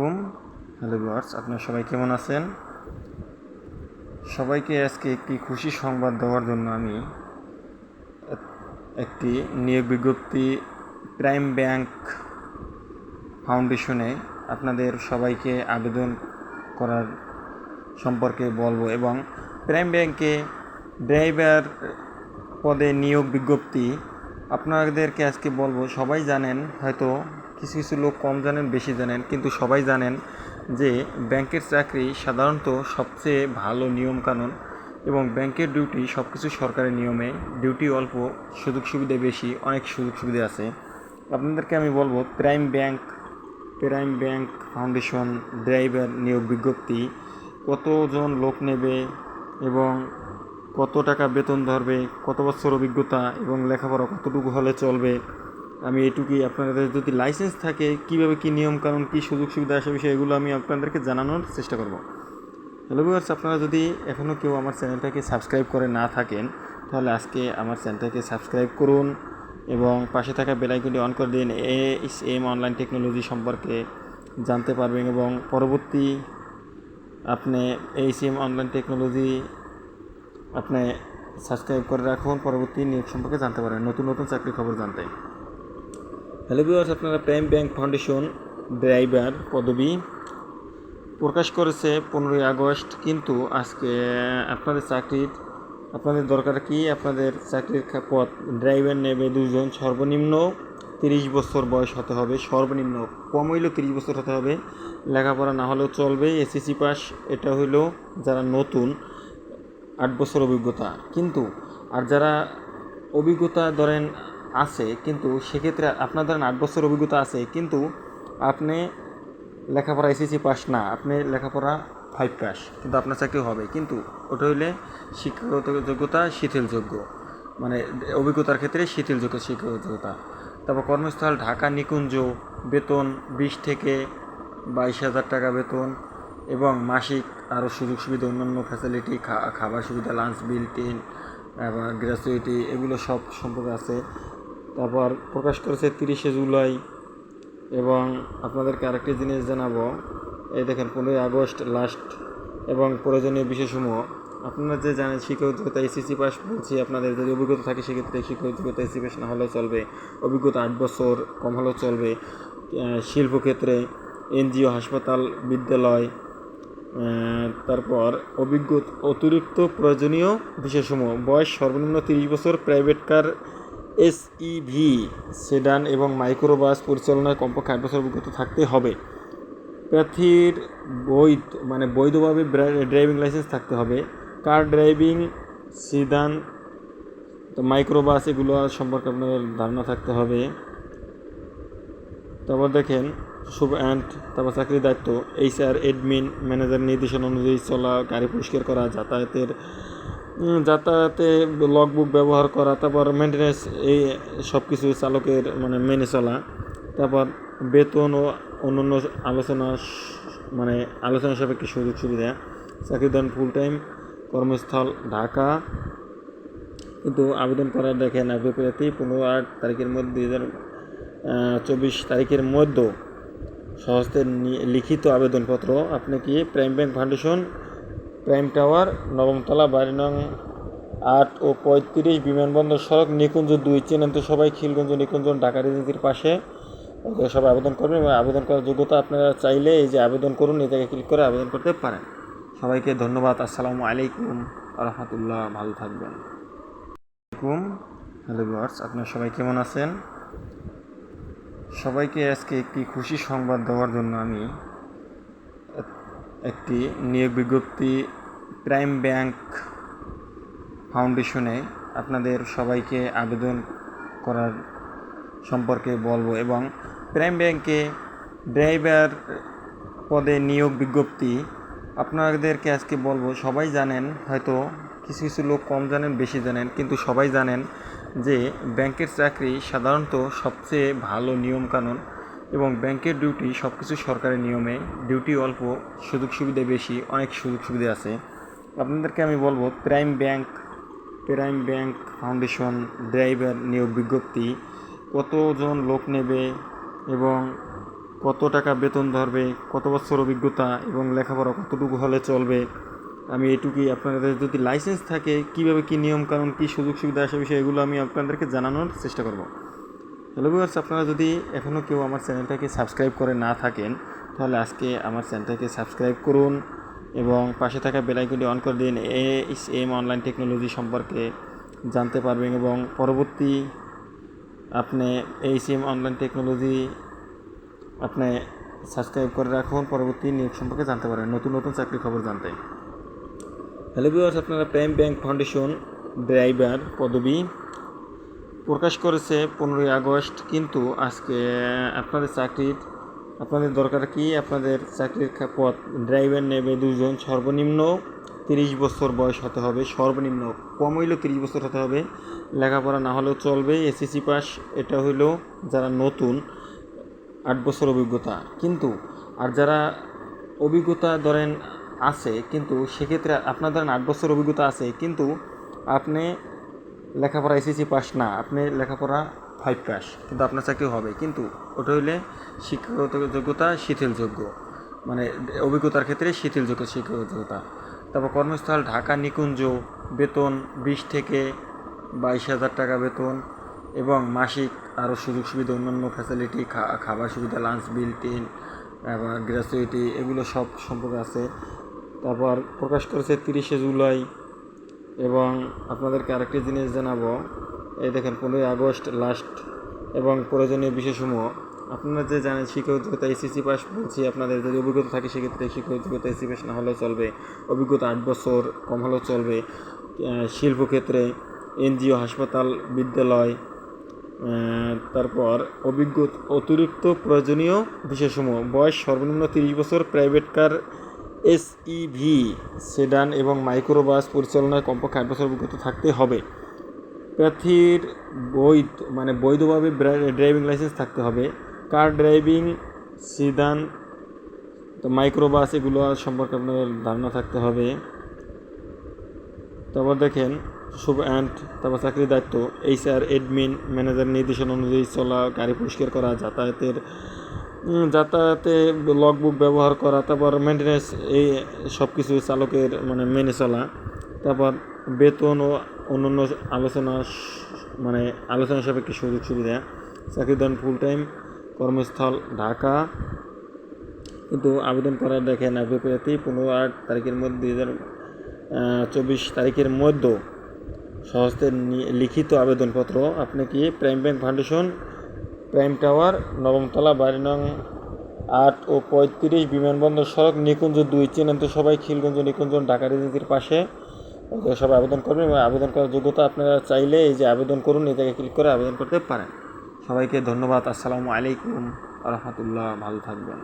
আলাইকুম। Hello viewers, আপনারা সবাই কেমন আছেন? সবাইকে আজকে একটি খুশি সংবাদ দেওয়ার জন্য আমি এক- একটি নিয়োগ বিজ্ঞপ্তি প্রাইম ব্যাংক ফাউন্ডেশনে আপনাদের সবাইকে আবেদন করার সম্পর্কে বলব এবং প্রাইম ব্যাংকে ড্রাইভার পদে নিয়োগ বিজ্ঞপ্তি আপনাদেরকে আজকে বলব। সবাই জানেন, হয়তো কিছু কিছু লোক কম জানেন, বেশি জানেন, কিন্তু সবাই জানেন যে ব্যাংকের চাকরি সাধারণত সবচেয়ে ভালো নিয়মকানুন এবং ব্যাংকের ডিউটি সব কিছু সরকারি নিয়মে, ডিউটি অল্প, সুযোগ সুবিধা বেশি, অনেক সুযোগ সুবিধা আছে। আপনাদেরকে আমি বলব, prime bank prime bank foundation, driver নিয়োগ বিজ্ঞপ্তি, কতজন লোক নেবে এবং কত টাকা বেতন ধরবে, কত বছর অভিজ্ঞতা এবং লেখাপড়া কতটুকু হলে চলবে আমি এটুকুই আপনাদের যদি লাইসেন্স থাকে, কীভাবে কী নিয়মকানুন কী সুযোগ সুবিধা আসে বিষয় এগুলো আমি আপনাদেরকে জানানোর চেষ্টা করব। হ্যালো ভিউয়ার্স আপনারা যদি এখনও কেউ আমার চ্যানেলটাকে সাবস্ক্রাইব করে না থাকেন, তাহলে আজকে আমার চ্যানেলটাকে সাবস্ক্রাইব করুন এবং পাশে থাকা বেলাইকনটি অন করে দিন। এস এম অনলাইন টেকনোলজি সম্পর্কে জানতে পারবেন এবং পরবর্তী আপনি এইচ এম অনলাইন টেকনোলজি আপনি সাবস্ক্রাইব করে রাখুন। পরবর্তী নিয়োগ সম্পর্কে জানতে পারেন নতুন নতুন চাকরির খবর জানতে। হ্যালো ভিউয়ার্স, আপনারা প্রাইম ব্যাংক ফাউন্ডেশন ড্রাইভার পদবি প্রকাশ করেছে পনেরোই আগস্ট, কিন্তু আজকে আপনাদের চাকরির, আপনাদের দরকার কি? আপনাদের চাকরির পথ ড্রাইভার নেবে দুজন সর্বনিম্ন তিরিশ বছর বয়স হতে হবে, সর্বনিম্ন কম হইলেও তিরিশ বছর হতে হবে। লেখাপড়া না হলেও চলবে, এসএসসি পাস, এটা হইল যারা নতুন, আট বছর অভিজ্ঞতা। কিন্তু, আর যারা অভিজ্ঞতা ধরেন আছে, কিন্তু সেক্ষেত্রে আপনার ধরেন আট বছর অভিজ্ঞতা আছে, কিন্তু আপনি লেখাপড়া এসএসসি পাস না, আপনি লেখাপড়া ফাইভ পাস কিন্তু আপনার চাকরি হবে। কিন্তু ওটা হইলে শিক্ষাগত যোগ্যতা শিথিলযোগ্য মানে অভিজ্ঞতার ক্ষেত্রে শিথিলযোগ্য শিক্ষাগত যোগ্যতা। তারপর কর্মস্থল ঢাকা নিকুঞ্জ, বেতন বিশ থেকে বাইশ হাজার টাকা বেতন এবং মাসিক আরও সুযোগ সুবিধা, অন্যান্য ফ্যাসিলিটি খাবার সুবিধা লাঞ্চ বিল টিন আবার গ্র্যাচুইটি এগুলো সব সম্পর্কে আছে। তারপর প্রকাশ করেছে তিরিশে জুলাই এবং আপনাদেরকে আরেকটি জিনিস জানাব। এই দেখেন, পনেরোই আগস্ট লাস্ট এবং প্রয়োজনীয় বিষয়সমূহ আপনারা যে জানেন শিক্ষক যোগ্যতা এসএসসি পাস বলছি আপনাদের যদি অভিজ্ঞতা থাকে সেক্ষেত্রে শিক্ষক যোগ্যতা এসএসসি পাস না হলেও চলবে। অভিজ্ঞতা আট বছর কম হলেও চলবে। শিল্পক্ষেত্রে এনজিও, হাসপাতাল, বিদ্যালয় তারপর অভিজ্ঞ, অতিরিক্ত প্রয়োজনীয় বিষয়সমূহ বয়স সর্বনিম্ন তিরিশ বছর প্রাইভেট কার এসইভি, সেডান এবং মাইক্রোবাস পরিচালনায় কমপক্ষে আট বছর অভিজ্ঞতা থাকতে হবে। প্রার্থীর বৈধ মানে বৈধভাবে ড্রাইভিং লাইসেন্স থাকতে হবে। কার ড্রাইভিং সিদান তো মাইক্রোবাস এগুলো সম্পর্কে আপনার ধারণা থাকতে হবে। তারপর দেখেন, শুভ অ্যান্ড তারপর চাকরির দায়িত্ব এইচআর এডমিন ম্যানেজার নির্দেশনা অনুযায়ী চলা, গাড়ি পরিষ্কার করা, যাতায়াতের যাতায়াতে লগবুক ব্যবহার করা, তারপর মেনটেন্যান্স এই সব কিছু চালকের মানে মেনে চলা, তারপর বেতন ও অন্যান্য আলোচনা মানে আলোচনা সাপেক্ষে সুযোগ সুবিধা চাকরিদান ফুল টাইম কর্মস্থল ঢাকা। কিন্তু আবেদন করার দেখেন আবেদনপ্রার্থী পনেরো আট তারিখের মধ্যে দুই হাজার চব্বিশ তারিখের মধ্যে সহস্তে নি- লিখিত আবেদনপত্র। আপনি কি prime bank foundation prime tower, নবমতলা, বাড়ি নং আট ও পঁয়ত্রিশ, বিমানবন্দর সড়ক, নিকুঞ্জ দুই। চেনেন তো সবাই, খিলগঞ্জ, নিকুঞ্জ, ঢাকা রেজিন্সির পাশে। সবাই আবেদন করবেন এবং আবেদন করার যোগ্যতা আপনারা চাইলে এই যে আবেদন করুন, এই জায়গায় ক্লিক করে আবেদন করতে পারেন। সবাইকে ধন্যবাদ, আসসালামু আলাইকুম রহমতুল্লাহ ভালো থাকবেন। আলাইকুম, হ্যালো ভিউয়ার্স, আপনারা সবাই কেমন আছেন? সবাইকে আজকে একটি খুশি সংবাদ দেওয়ার জন্য আমি একটি নিয়োগ বিজ্ঞপ্তি প্রাইম ব্যাংক ফাউন্ডেশনে আপনাদের সবাইকে আবেদন করার সম্পর্কে বলব এবং প্রাইম ব্যাংকে ড্রাইভার পদে নিয়োগ বিজ্ঞপ্তি আপনাদেরকে আজকে বলব, সবাই জানেন, হয়তো কিছু কিছু লোক কম জানেন, বেশি জানেন, কিন্তু সবাই জানেন যে ব্যাংকের চাকরি সাধারণত সবচেয়ে ভালো নিয়মকানুন এবং ব্যাংকের ডিউটি সব কিছু সরকারি নিয়মে ডিউটি অল্প, সুযোগ সুবিধা বেশি, অনেক সুযোগ সুবিধা আছে। আপনাদেরকে আমি বলব prime bank prime bank foundation driver নিয়োগ বিজ্ঞপ্তি, কতজন লোক নেবে এবং কত টাকা বেতন ধরবে, কত বছর অভিজ্ঞতা এবং লেখাপড়া কতটুকু হলে চলবে, আমি এটুকুই আপনাদের যদি লাইসেন্স থাকে, কীভাবে কী নিয়মকানুন, কী সুযোগ সুবিধা আসে বিষয় এগুলো আমি আপনাদেরকে জানানোর চেষ্টা করব। হ্যালো ভিউয়ার্স, আপনারা যদি এখনও কেউ আমার চ্যানেলটাকে সাবস্ক্রাইব করে না থাকেন, তাহলে আজকে আমার চ্যানেলটাকে সাবস্ক্রাইব করুন এবং পাশে থাকা বেলাইকনটি অন করে দিন। এস এম অনলাইন টেকনোলজি সম্পর্কে জানতে পারবেন এবং পরবর্তী আপনি এই এম অনলাইন টেকনোলজি আপনি সাবস্ক্রাইব করে রাখুন, পরবর্তী নিয়োগ সম্পর্কে জানতে পারেন নতুন নতুন চাকরি খবর জানতে। হ্যালো ভিউয়ার্স, আপনারা প্রাইম ব্যাংক ফাউন্ডেশন, ড্রাইভার, পদবি প্রকাশ করেছে পনেরোই আগস্ট, কিন্তু আজকে আপনাদের চাকরির, আপনাদের দরকার কি? আপনাদের চাকরির পদ ড্রাইভার নেবে দুজন সর্বনিম্ন তিরিশ বছর বয়স হতে হবে, সর্বনিম্ন কম হইলেও তিরিশ বছর হতে হবে। লেখাপড়া না হলেও চলবে, এসএসসি পাস, এটা হইল যারা নতুন, আট বছর অভিজ্ঞতা। কিন্তু, আর যারা অভিজ্ঞতা ধরেন আছে, কিন্তু সেক্ষেত্রে আপনার ধরেন আট বছর অভিজ্ঞতা আছে, কিন্তু আপনি লেখাপড়া এসএসসি পাস না, আপনি লেখাপড়া ফাইভ পাস কিন্তু আপনার চাকরি হবে। কিন্তু ওটা হইলে শিক্ষাগত যোগ্যতা শিথিলযোগ্য। মানে অভিজ্ঞতার ক্ষেত্রে শিথিলযোগ্য শিক্ষাগত যোগ্যতা তারপর কর্মস্থল ঢাকা নিকুঞ্জ, বেতন বিশ থেকে বাইশ হাজার টাকা বেতন এবং মাসিক আরও সুযোগ সুবিধা, অন্যান্য ফ্যাসিলিটি খাবার সুবিধা লাঞ্চ বিল টিন গ্র্যাচুইটি এগুলো সব সম্পর্কে আছে। তারপর প্রকাশ করেছে তিরিশে জুলাই। এবং আপনাদেরকে আরেকটি জিনিস জানাব। এই দেখেন, পনেরোই আগস্ট লাস্ট এবং প্রয়োজনীয় বিষয়সমূহ আপনারা যে জানেন শিক্ষাগত যোগ্যতা পাস বলছি, আপনাদের যদি অভিজ্ঞতা থাকে, সেক্ষেত্রে শিক্ষাগত যোগ্যতা পাস না হলেও চলবে। অভিজ্ঞতা আট বছর কম হলেও চলবে। শিল্পক্ষেত্রে, এনজিও, হাসপাতাল, বিদ্যালয় তারপর অভিজ্ঞ, অতিরিক্ত প্রয়োজনীয় বিষয়সমূহ বয়স সর্বনিম্ন তিরিশ বছর private car S U V sedan এবং মাইক্রোবাস পরিচালনায় কমপক্ষে আট বছর অভিজ্ঞতা থাকতে হবে। প্রার্থীর বৈধ মানে বৈধভাবে ড্রাইভিং লাইসেন্স থাকতে হবে। কার ড্রাইভিং সিদান তো মাইক্রোবাস এগুলো সম্পর্কে আপনাদের ধারণা থাকতে হবে। তারপর দেখেন, শুভ অ্যান্ড তারপর চাকরির দায়িত্ব এইচআর এডমিন ম্যানেজার নির্দেশনা অনুযায়ী চলা, গাড়ি পরিষ্কার করা, যাতায়াতের যাতায়াতে লগবুক ব্যবহার করা, তারপর মেনটেন্যান্স এই সব কিছু চালকের মানে মেনে চলা, তারপর বেতন ও অন্যান্য আলোচনা মানে আলোচনা সাপেক্ষে সুযোগ সুবিধা চাকরিদান ফুল টাইম কর্মস্থল ঢাকা। কিন্তু আবেদন করার দেখেন আবেদন পনেরো আট তারিখের মধ্যে দুই হাজার চব্বিশ তারিখের মধ্যে সহস্তে নি- লিখিত আবেদনপত্র, আপনি কি prime bank foundation prime tower নবমতলা বাড়ি নং আট ও পঁয়ত্রিশ, বিমানবন্দর সড়ক, নিকুঞ্জ দুই চেনেন তো সবাই, খিলগঞ্জ, নিকুঞ্জ, ঢাকা রেজিস্ট্রির পাশে। সবাই আবেদন করবেন এবং আবেদন করার যোগ্যতা আপনারা চাইলে এই যে আবেদন করুন, এই জায়গায় ক্লিক করে আবেদন করতে পারেন। সবাইকে ধন্যবাদ, আসসালামু আলাইকুম রহমতুল্লাহ ভালো থাকবেন।